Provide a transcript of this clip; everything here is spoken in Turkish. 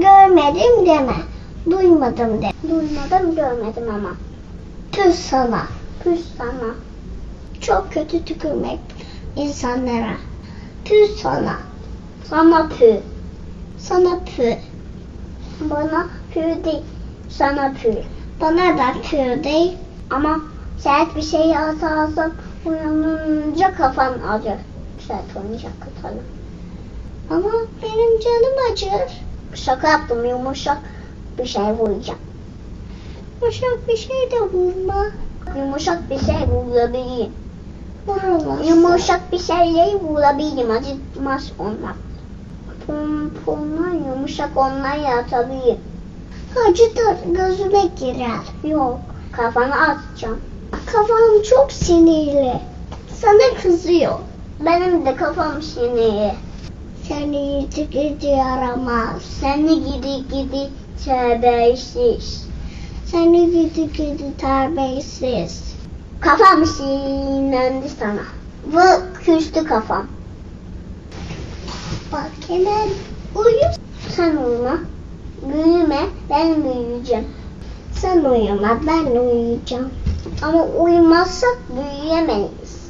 Görmedim deme. Duymadım de. Duymadım görmedim ama. Tüh sana. Püs sana. Çok kötü tükürmek insanlara. Tüh sana. Sana pü. Sana püh. Bana pü değil. Sana pü. Bana da püh değil. Ama sert bir şey yazarsam uyanınca kafan acır. Sert oyuncak atalım. Ama benim canım acır. Şaka yaptım yumuşak bir şey vuracağım. Yumuşak bir şey de vurma. Yumuşak bir şey vurabilirim. Vurulmasın. Yumuşak bir şeyleri vurabilirim. Acıtmaz onlar. Pomponlar yumuşak onlar yatabilirim. Acıtır gözüme girer. Yok. Kafanı atacağım. Kafam çok sinirli. Sana kızıyor. Benim de kafam siniri. Seni yedi gidi yaramaz. Seni gidi gidi terbiyesiz. Seni gidi gidi terbiyesiz. Kafam sinirlendi sana. Ve küstü kafam. Bak Kenan uyu. Sen uyuma. Büyüme. Ben büyüyeceğim. Sen uyuma ben uyuyacağım. Ama uyumazsak büyüyemeyiz.